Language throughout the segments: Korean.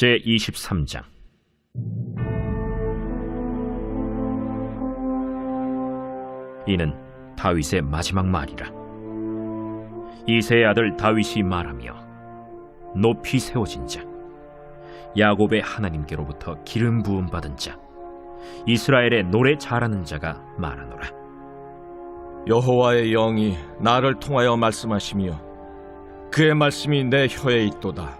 제23장. 이는 다윗의 마지막 말이라. 이세의 아들 다윗이 말하며 높이 세워진 자 야곱의 하나님께로부터 기름 부음 받은 자 이스라엘의 노래 잘하는 자가 말하노라. 여호와의 영이 나를 통하여 말씀하시며 그의 말씀이 내 혀에 있도다.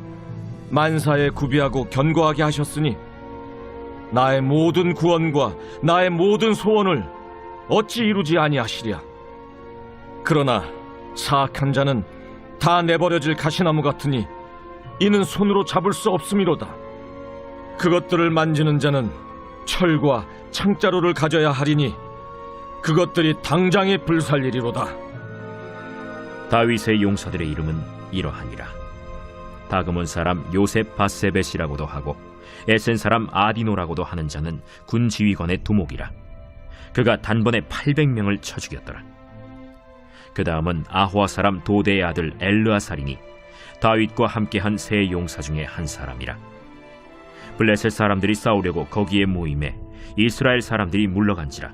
만사에 구비하고 견고하게 하셨으니 나의 모든 구원과 나의 모든 소원을 어찌 이루지 아니하시랴? 그러나 사악한 자는 다 내버려질 가시나무 같으니 이는 손으로 잡을 수 없음이로다. 그것들을 만지는 자는 철과 창자루를 가져야 하리니 그것들이 당장에 불살리리로다. 다윗의 용사들의 이름은 이러하니라 다그몬 사람 요셉 바세벳이라고도 하고 에센 사람 아디노라고도 하는 자는 군 지휘관의 두목이라. 그가 단번에 800명을 쳐 죽였더라. 그 다음은 아호아 사람 도대의 아들 엘르아살이니 다윗과 함께한 세 용사 중에 한 사람이라. 블레셋 사람들이 싸우려고 거기에 모임에 이스라엘 사람들이 물러간지라.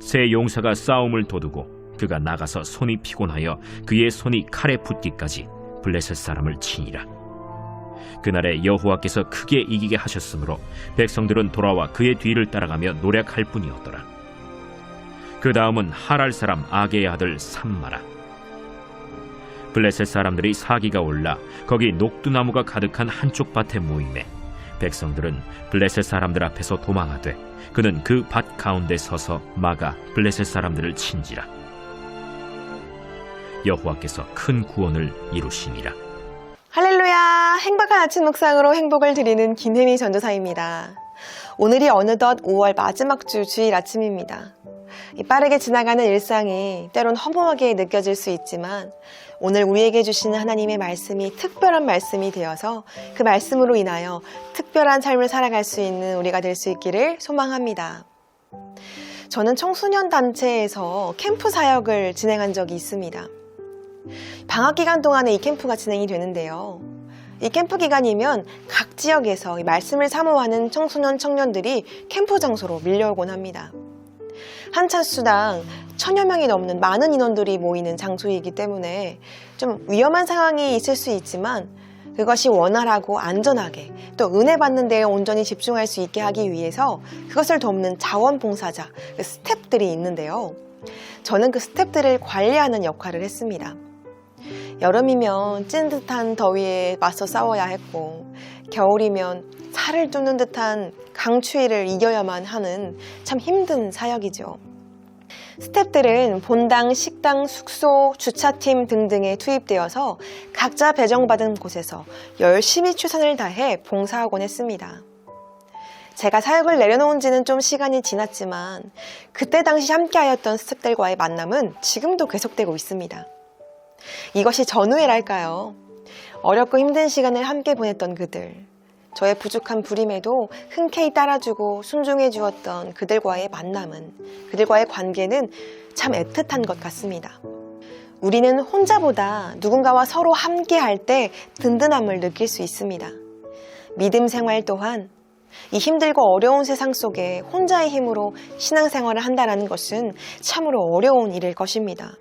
세 용사가 싸움을 도두고 그가 나가서 손이 피곤하여 그의 손이 칼에 붙기까지 블레셋 사람을 치니라 그날에 여호와께서 크게 이기게 하셨으므로 백성들은 돌아와 그의 뒤를 따라가며 노력할 뿐이었더라. 그 다음은 하랄 사람 아게의 아들 삼마라. 블레셋 사람들이 사기가 올라 거기 녹두나무가 가득한 한쪽 밭에 모임에 백성들은 블레셋 사람들 앞에서 도망하되 그는 그 밭 가운데 서서 막아 블레셋 사람들을 친지라. 여호와께서 큰 구원을 이루시니라 할렐루야! 행복한 아침 묵상으로 행복을 드리는 김혜미 전도사입니다. 오늘이 어느덧 5월 마지막 주 주일 아침입니다. 이 빠르게 지나가는 일상이 때론 허무하게 느껴질 수 있지만 오늘 우리에게 주시는 하나님의 말씀이 특별한 말씀이 되어서 그 말씀으로 인하여 특별한 삶을 살아갈 수 있는 우리가 될 수 있기를 소망합니다. 저는 청소년 단체에서 캠프 사역을 진행한 적이 있습니다. 방학 기간 동안에 이 캠프가 진행이 되는데요. 이 캠프 기간이면 각 지역에서 이 말씀을 사모하는 청소년 청년들이 캠프 장소로 밀려오곤 합니다. 한 차수당 천여 명이 넘는 많은 인원들이 모이는 장소이기 때문에 좀 위험한 상황이 있을 수 있지만 그것이 원활하고 안전하게 또 은혜 받는 데에 온전히 집중할 수 있게 하기 위해서 그것을 돕는 자원봉사자, 그 스탭들이 있는데요. 저는 그 스탭들을 관리하는 역할을 했습니다. 여름이면 찐 듯한 더위에 맞서 싸워야 했고 겨울이면 살을 뚫는 듯한 강추위를 이겨야만 하는 참 힘든 사역이죠. 스탭들은 본당, 식당, 숙소, 주차팀 등등에 투입되어서 각자 배정받은 곳에서 열심히 최선을 다해 봉사하곤 했습니다. 제가 사역을 내려놓은 지는 좀 시간이 지났지만 그때 당시 함께하였던 스탭들과의 만남은 지금도 계속되고 있습니다. 이것이 전우회랄까요? 어렵고 힘든 시간을 함께 보냈던 그들. 저의 부족한 부림에도 흔쾌히 따라주고 순종해 주었던 그들과의 만남은, 그들과의 관계는 참 애틋한 것 같습니다. 우리는 혼자보다 누군가와 서로 함께 할 때 든든함을 느낄 수 있습니다. 믿음 생활 또한 이 힘들고 어려운 세상 속에 혼자의 힘으로 신앙생활을 한다는 것은 참으로 어려운 일일 것입니다.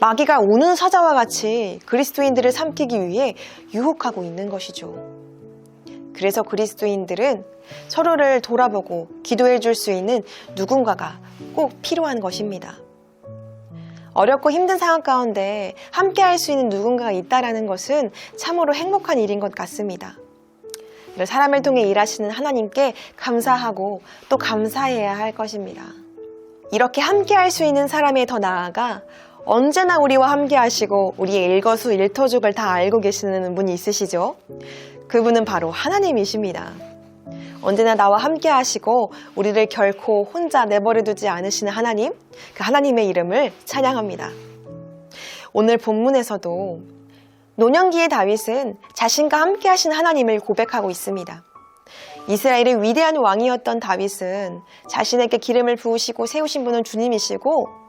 마귀가 우는 사자와 같이 그리스도인들을 삼키기 위해 유혹하고 있는 것이죠. 그래서 그리스도인들은 서로를 돌아보고 기도해 줄 수 있는 누군가가 꼭 필요한 것입니다. 어렵고 힘든 상황 가운데 함께 할 수 있는 누군가가 있다라는 것은 참으로 행복한 일인 것 같습니다. 사람을 통해 일하시는 하나님께 감사하고 또 감사해야 할 것입니다. 이렇게 함께 할 수 있는 사람에 더 나아가 언제나 우리와 함께 하시고 우리의 일거수 일터족을 다 알고 계시는 분이 있으시죠? 그분은 바로 하나님이십니다. 언제나 나와 함께 하시고 우리를 결코 혼자 내버려 두지 않으시는 하나님, 그 하나님의 이름을 찬양합니다. 오늘 본문에서도 노년기의 다윗은 자신과 함께 하신 하나님을 고백하고 있습니다. 이스라엘의 위대한 왕이었던 다윗은 자신에게 기름을 부으시고 세우신 분은 주님이시고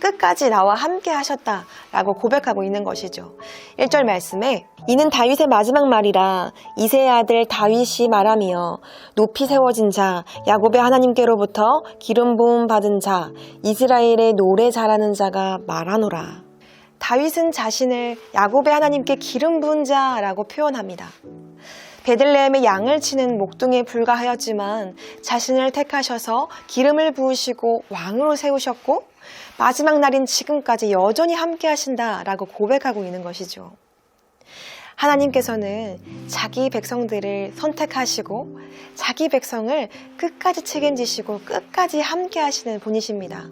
끝까지 나와 함께 하셨다 라고 고백하고 있는 것이죠. 1절 말씀에 이는 다윗의 마지막 말이라 이세의 아들 다윗이 말하며 높이 세워진 자 야곱의 하나님께로부터 기름 부음 받은 자 이스라엘의 노래 잘하는 자가 말하노라. 다윗은 자신을 야곱의 하나님께 기름 부은 자라고 표현합니다. 베들레헴의 양을 치는 목동에 불과하였지만 자신을 택하셔서 기름을 부으시고 왕으로 세우셨고 마지막 날인 지금까지 여전히 함께 하신다라고 고백하고 있는 것이죠. 하나님께서는 자기 백성들을 선택하시고 자기 백성을 끝까지 책임지시고 끝까지 함께 하시는 분이십니다.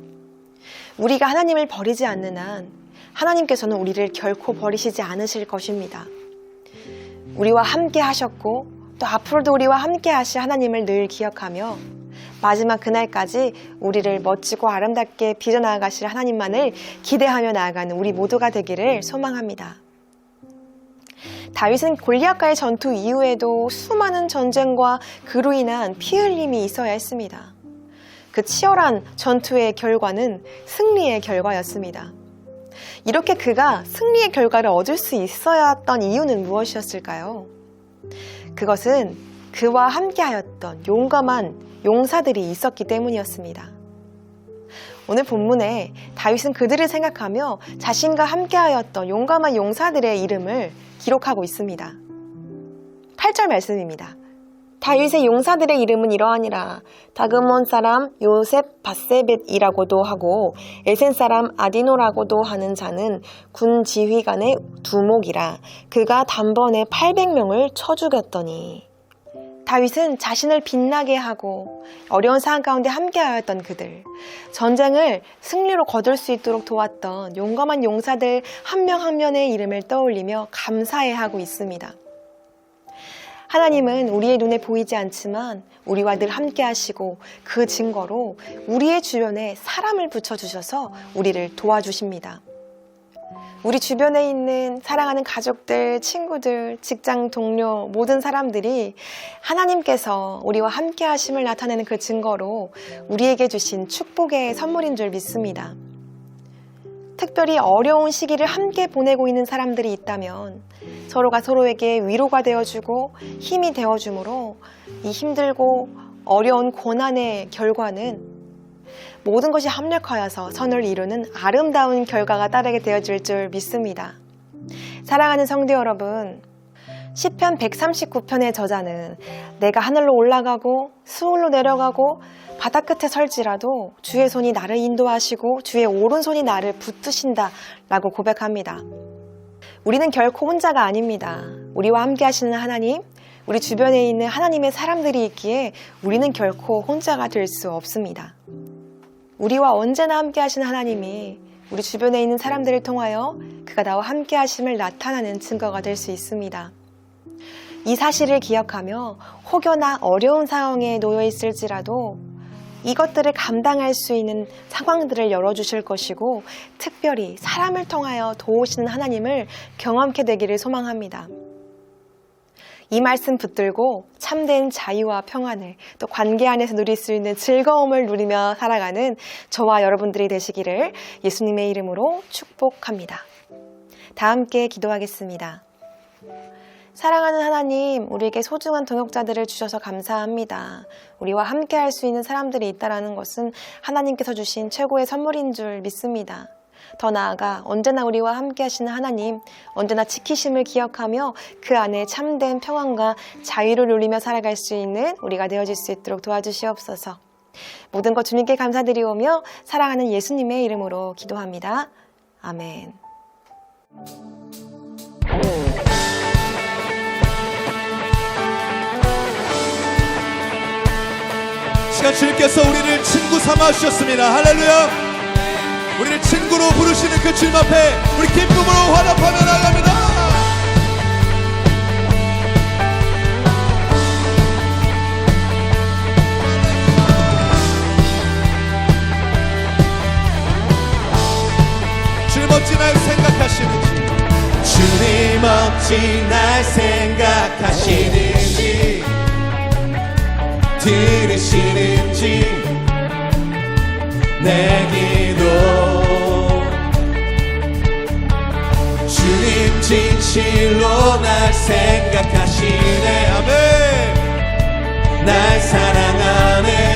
우리가 하나님을 버리지 않는 한 하나님께서는 우리를 결코 버리시지 않으실 것입니다. 우리와 함께 하셨고 또 앞으로도 우리와 함께 하실 하나님을 늘 기억하며 마지막 그날까지 우리를 멋지고 아름답게 빚어나가실 하나님만을 기대하며 나아가는 우리 모두가 되기를 소망합니다. 다윗은 골리앗과의 전투 이후에도 수많은 전쟁과 그로 인한 피 흘림이 있어야 했습니다. 그 치열한 전투의 결과는 승리의 결과였습니다. 이렇게 그가 승리의 결과를 얻을 수 있어야 했던 이유는 무엇이었을까요? 그것은 그와 함께하였던 용감한 용사들이 있었기 때문이었습니다. 오늘 본문에 다윗은 그들을 생각하며 자신과 함께하였던 용감한 용사들의 이름을 기록하고 있습니다. 8절 말씀입니다. 다윗의 용사들의 이름은 이러하니라. 다그몬 사람 요셉 바세벳이라고도 하고 에센 사람 아디노라고도 하는 자는 군 지휘관의 두목이라. 그가 단번에 800명을 쳐 죽였더니 다윗은 자신을 빛나게 하고 어려운 상황 가운데 함께하였던 그들, 전쟁을 승리로 거둘 수 있도록 도왔던 용감한 용사들 한 명 한 명의 이름을 떠올리며 감사해하고 있습니다. 하나님은 우리의 눈에 보이지 않지만 우리와 늘 함께 하시고 그 증거로 우리의 주변에 사람을 붙여주셔서 우리를 도와주십니다. 우리 주변에 있는 사랑하는 가족들, 친구들, 직장 동료, 모든 사람들이 하나님께서 우리와 함께 하심을 나타내는 그 증거로 우리에게 주신 축복의 선물인 줄 믿습니다. 특별히 어려운 시기를 함께 보내고 있는 사람들이 있다면 서로가 서로에게 위로가 되어주고 힘이 되어주므로 이 힘들고 어려운 고난의 결과는 모든 것이 합력하여서 선을 이루는 아름다운 결과가 따르게 되어질 줄 믿습니다. 사랑하는 성도 여러분, 시편 139편의 저자는 내가 하늘로 올라가고 수울로 내려가고 바다 끝에 설지라도 주의 손이 나를 인도하시고 주의 오른손이 나를 붙드신다 라고 고백합니다. 우리는 결코 혼자가 아닙니다. 우리와 함께 하시는 하나님, 우리 주변에 있는 하나님의 사람들이 있기에 우리는 결코 혼자가 될 수 없습니다. 우리와 언제나 함께 하시는 하나님이 우리 주변에 있는 사람들을 통하여 그가 나와 함께 하심을 나타나는 증거가 될 수 있습니다. 이 사실을 기억하며 혹여나 어려운 상황에 놓여 있을지라도 이것들을 감당할 수 있는 상황들을 열어주실 것이고 특별히 사람을 통하여 도우시는 하나님을 경험케 되기를 소망합니다. 이 말씀 붙들고 참된 자유와 평안을 또 관계 안에서 누릴 수 있는 즐거움을 누리며 살아가는 저와 여러분들이 되시기를 예수님의 이름으로 축복합니다. 다 함께 기도하겠습니다. 사랑하는 하나님, 우리에게 소중한 동역자들을 주셔서 감사합니다. 우리와 함께 할 수 있는 사람들이 있다는 것은 하나님께서 주신 최고의 선물인 줄 믿습니다. 더 나아가 언제나 우리와 함께 하시는 하나님, 언제나 지키심을 기억하며 그 안에 참된 평안과 자유를 누리며 살아갈 수 있는 우리가 되어질 수 있도록 도와주시옵소서. 모든 것 주님께 감사드리오며 사랑하는 예수님의 이름으로 기도합니다. 아멘. 시간 주님께서 우리를 친구 삼아 주셨습니다. 할렐루야. 우리를 친구로 부르시는 그 주님 앞에 우리 기쁨으로 화답하며 나갑니다. 주님 어찌 날 생각하시는지. 주님 어찌 날 생각하시는지. 들으시는지. 내게 실로 날 생각하시네. 아멘. 날 사랑하네.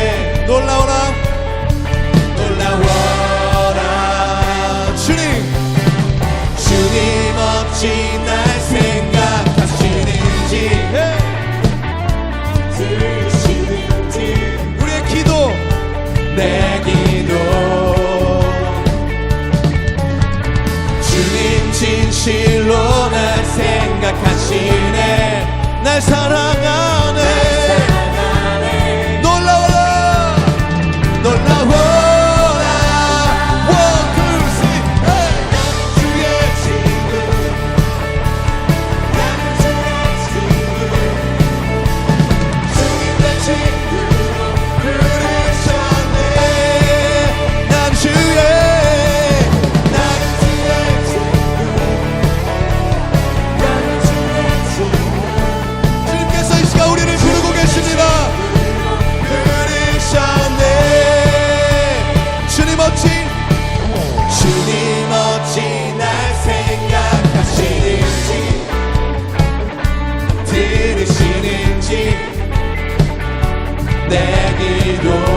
querido.